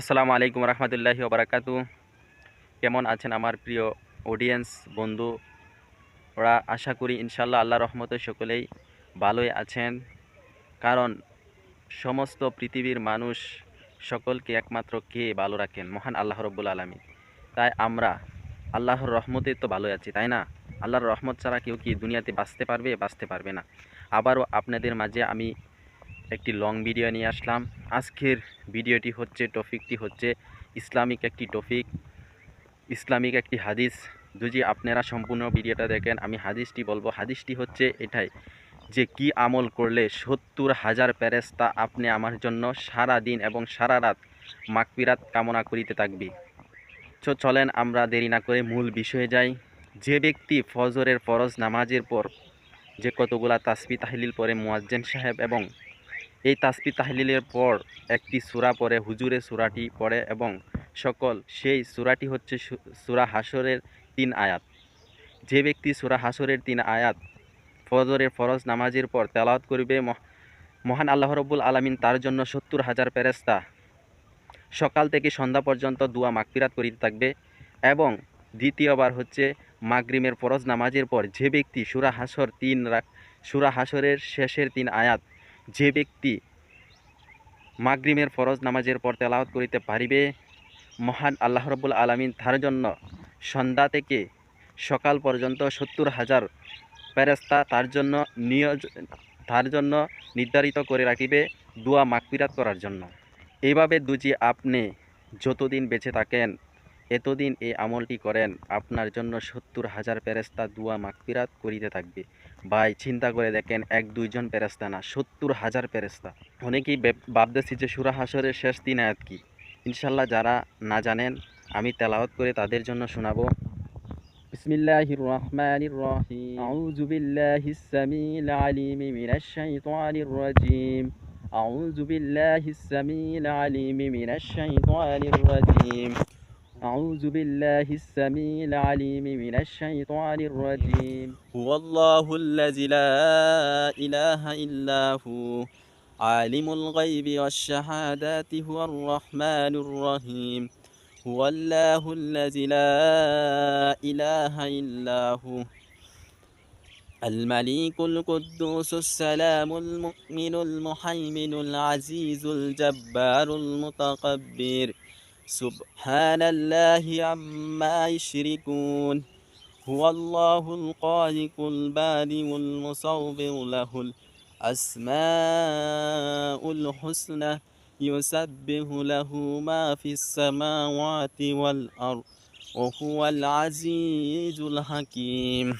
আসসালামু আলাইকুম রহমতুল্লাহি ওবরাকাতু কেমন আছেন আমার প্রিয় অডিয়েন্স বন্ধু? ওরা আশা করি ইনশাল্লাহ আল্লাহ রহমতে সকলেই ভালোই আছেন। কারণ সমস্ত পৃথিবীর মানুষ সকলকে একমাত্র কে ভালো রাখেন? মহান আল্লাহ রব্বুল আলমী তাই আমরা আল্লাহর রহমতে তো ভালোই আছি, তাই না? আল্লাহর রহমত ছাড়া কেউ কি দুনিয়াতে বাঁচতে পারবে? বাঁচতে পারবে না। আবারও আপনাদের মাঝে আমি একটি লং ভিডিও নিয়ে আসলাম। আজকের ভিডিওটি হচ্ছে টপিকটি হচ্ছে ইসলামিক একটি টপিক ইসলামিক একটি হাদিস। যদি আপনারা সম্পূর্ণ ভিডিওটা দেখেন, আমি হাদিসটি বলব। হাদিসটি হচ্ছে এটাই যে, কি আমল করলে সত্তর হাজার প্যারেস্তা আপনি আমার জন্য সারা দিন এবং সারা রাত মাকপিরাত কামনা করিতে থাকবে। তো চলেন, আমরা দেরি না করে মূল বিষয়ে যাই। যে ব্যক্তি ফজরের ফরজ নামাজের পর যে কতগুলা তাসবি, তাহলিল পরে মুয়াজ্জেন সাহেব এবং এই তাসপি তাহলিলের পর একটি সূরা পরে হুজুরে সূরাটি পড়ে এবং সকল, সেই সূরাটি হচ্ছে সূরা হাসরের তিন আয়াত। যে ব্যক্তি সুরা হাসরের তিন আয়াত, ফজরের ফরজ নামাজের পর তেলাওয়াত করবে, মহ- মহান আল্লাহ রব্বুল আলামিন তার জন্য সত্তর হাজার ফেরেস্তা সকাল থেকে সন্ধ্যা পর্যন্ত দুয়া মাগফিরাত করিতে থাকবে এবং দ্বিতীয়বার হচ্ছে মাগরিমের ফরজ নামাজের পর যে ব্যক্তি সুরা হাসর তিন সুরা হাসরের শেষের তিন আয়াত যে ব্যক্তি মাগরিমের ফরজ নামাজের পর তেলাওয়াত করিতে পারিবে, মহান আল্লাহ রব্বুল আলমিন তার জন্য সন্ধ্যা থেকে সকাল পর্যন্ত সত্তর হাজার প্যারেস্তা তার জন্য নিয়োজ, তার জন্য নির্ধারিত করে রাখিবে দুয়া মাকপিরাত করার জন্য। এইভাবে দুজি আপনি যতদিন বেঁচে থাকেন এতদিন এই আমলটি করেন, আপনার জন্য সত্তর হাজার ফেরেস্তা দুয়া মাকপিরাত করিতে থাকবে। ভাই, চিন্তা করে দেখেন, এক দুইজন ফেরেস্তা না, সত্তর হাজার ফেরেস্তা অনেকেই ভেব- ভাবতেছি যে সুরা হাসরের শেষ তিন আয়াত কি। ইনশাল্লাহ যারা না জানেন, আমি তেলাওয়াত করে তাদের জন্য শোনাবো। বিসমিল্লাহির রহমানির রহিম আউযু বিল্লাহিস সামিল আলিম মিনাশ শাইতানির রাজিম আউযু বিল্লাহিস সামিল আলিম মিনাশ শাইতানির রাজিম أعوذ بالله السميع العليم من الشيطان الرجيم. هو الله الذي لا إله إلا هو عالم الغيب والشهادات هو الرحمن الرحيم. هو الله الذي لا إله إلا هو الملك القدوس السلام المؤمن المحيمن العزيز الجبار المتقبر. سبحان الله عما يشركون. هو الله الخالق البارئ المصور له الأسماء الحسنى يسبح له ما في السماوات والأرض وهو العزيز الحكيم.